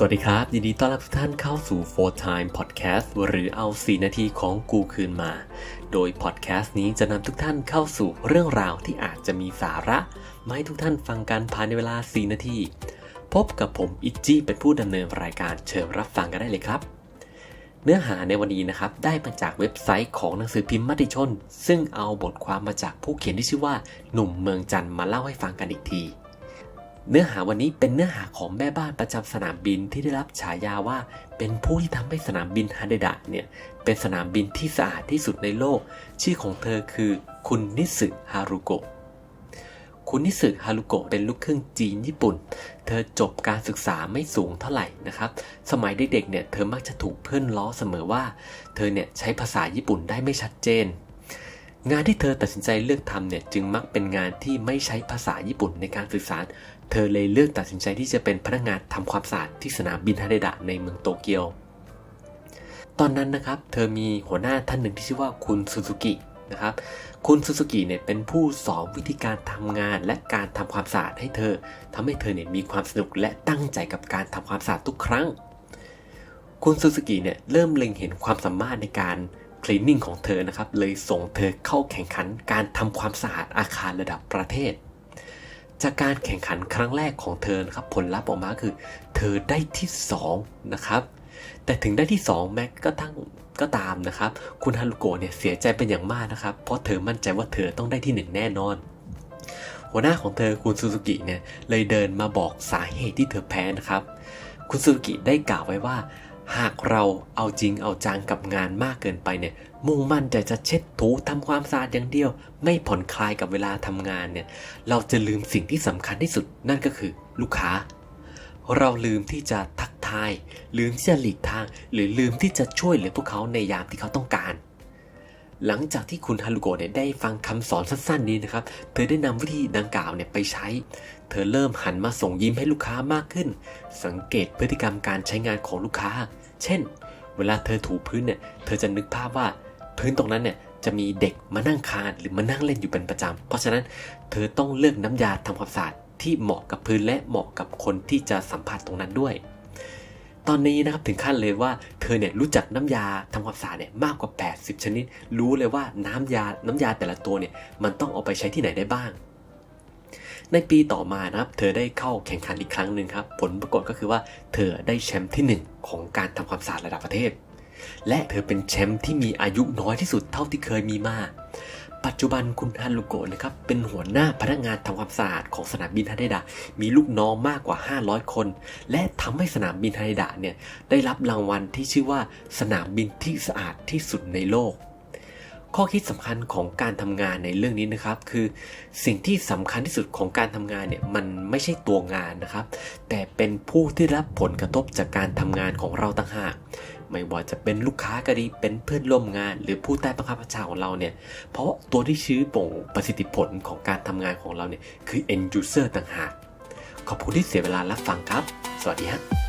สวัสดีครับ ยินดีต้อนรับทุกท่านเข้าสู่ 4 Time Podcast หรือเอา 4 นาทีของกูคืนมา โดยพอดแคสต์นี้จะนำทุกท่านเข้าสู่เรื่องราวที่อาจจะมีสาระมาให้ทุกท่านฟังกันภายในเวลา 4 นาที พบกับผมอิจจี้เป็นผู้ดำเนินรายการเชิญรับฟังกันได้เลยครับ เนื้อหาในวันนี้นะครับ ได้มาจากเว็บไซต์ของหนังสือพิมพ์มติชน ซึ่งเอาบทความมาจากผู้เขียนที่ชื่อว่า หนุ่มเมืองจันทร์มาเล่าให้ฟังกันอีกที เนื้อหาวันนี้เป็นเนื้อหาของแม่บ้านประจำสนามบินที่ได้รับฉายาว่าเป็นผู้ที่ทำให้สนามบินฮาเดดะเนี่ยเป็นสนามบินที่สะอาดที่สุดในโลก ชื่อของเธอคือคุณนิสึฮารุโกะคุณนิสึฮารุโกะเป็นลูกครึ่งจีนญี่ปุ่น เธอจบการศึกษาไม่สูงเท่าไหร่นะครับ สมัยเด็กๆเนี่ยเธอมักจะถูกเพื่อนล้อเสมอว่า เธอเนี่ยใช้ภาษาญี่ปุ่นได้ไม่ชัดเจน งานที่เธอตัดสินใจเลือกทำเนี่ยจึงมักเป็นงานที่ไม่ใช้ภาษาญี่ปุ่นในการสื่อสาร เธอเลยเลือกตัดสินใจที่จะเป็นพนักงานทำความสะอาดที่สนามบินฮาเดดะในเมืองโตเกียว ตอนนั้นนะครับ เธอมีหัวหน้าท่านหนึ่งที่ชื่อว่าคุณซูซูกินะครับ คุณซูซูกิเนี่ยเป็นผู้สอนวิธีการทำงานและการทำความสะอาดให้เธอทำให้เธอเนี่ยมีความสนุกและตั้งใจกับการทำความสะอาดทุกครั้ง คุณซูซูกิเนี่ยเริ่มเล็งเห็นความสามารถในการคลีนนิ่งของเธอนะครับ เลยส่งเธอเข้าแข่งขันการทำความสะอาดอาคารระดับประเทศ จากการแข่งขันครั้งแรกของเธอนะครับผลลัพธ์ออกมาคือ เธอได้ที่2นะครับแต่ถึงได้ที่ 2 แม็กก็ทั้งก็ตามนะครับ คุณฮารุโกะเนี่ยเสียใจเป็นอย่างมากนะครับ เพราะเธอมั่นใจว่าเธอต้องได้ที่ 1 แน่นอน หัวหน้าของเธอคุณซูซูกิเนี่ยเลยเดินมาบอกสาเหตุที่เธอแพ้นะครับ คุณซูซูกิได้กล่าวไว้ว่า หากเราเอาจริงเอาจังกับงานมากเกินไปเนี่ย มุ่งมั่นแต่จะเช็ดถูทำความสะอาดอย่างเดียว ไม่ผ่อนคลายกับเวลาทำงานเนี่ย เราจะลืมสิ่งที่สำคัญที่สุดนั่นก็คือลูกค้า เราลืมที่จะทักทาย ลืมที่จะหลีกทาง หรือลืมที่จะช่วยเหลือพวกเขาในยามที่เขาต้องการ หลังจากที่คุณฮารุโกะเนี่ยได้ฟังคำสอนสั้นๆนี้นะครับ เธอได้นำวิธีดังกล่าวเนี่ยไปใช้ เธอเริ่มหันมาส่งยิ้มให้ลูกค้ามากขึ้น สังเกตพฤติกรรมการใช้งานของลูกค้า เช่น เวลาเธอถูพื้นเนี่ย เธอจะนึกภาพว่า พื้นตรงนั้นเนี่ยจะมีเด็กมานั่งคานหรือมานั่งเล่นอยู่เป็นประจำ เพราะฉะนั้นเธอต้องเลือกน้ำยาทำความสะอาดที่เหมาะกับพื้นและเหมาะกับคนที่จะสัมผัสตรงนั้นด้วย ตอนนี้นะครับถึงขั้นเลยว่าเธอเนี่ยรู้จักน้ำยาทำความสะอาดเนี่ยมากกว่า 80 ชนิด รู้เลยว่าน้ำยาน้ำยาแต่ละตัวเนี่ยมันต้องเอาไปใช้ที่ไหนได้บ้าง ในปีต่อมานะครับเธอได้เข้าแข่งขันอีกครั้งหนึ่งครับ ผลปรากฏก็คือว่าเธอได้แชมป์ที่ 1 ของการทำความสะอาดระดับประเทศ และเธอเป็นแชมป์ที่มีอายุน้อยที่สุดเท่าที่เคยมีมา ปัจจุบันคุณฮารุโกะนะครับ เป็นหัวหน้าพนักงานทำความสะอาดของสนามบินฮาเดดะ มีลูกน้องมากกว่า 500 คน และทำให้สนามบินฮาเดดะเนี่ยได้รับรางวัลที่ชื่อว่าสนามบินที่สะอาดที่สุดในโลก ข้อคิดสำคัญของการทำงานในเรื่องนี้นะครับ คือสิ่งที่สำคัญที่สุดของการทำงานเนี่ยมันไม่ใช่ตัวงานนะครับ แต่เป็นผู้ที่รับผลกระทบจากการทำงานของเราต่างหาก ไม่ว่าจะเป็นลูกค้าก็ดีเป็นเพื่อนร่วมงาน หรือผู้ใต้บังคับบัญชาของเราเนี่ยเพราะตัวที่ชี้โป่งประสิทธิผลของการทำงานของเราเนี่ยคือ end user ต่างหาก ขอบคุณที่เสียเวลารับฟังครับ สวัสดีฮะ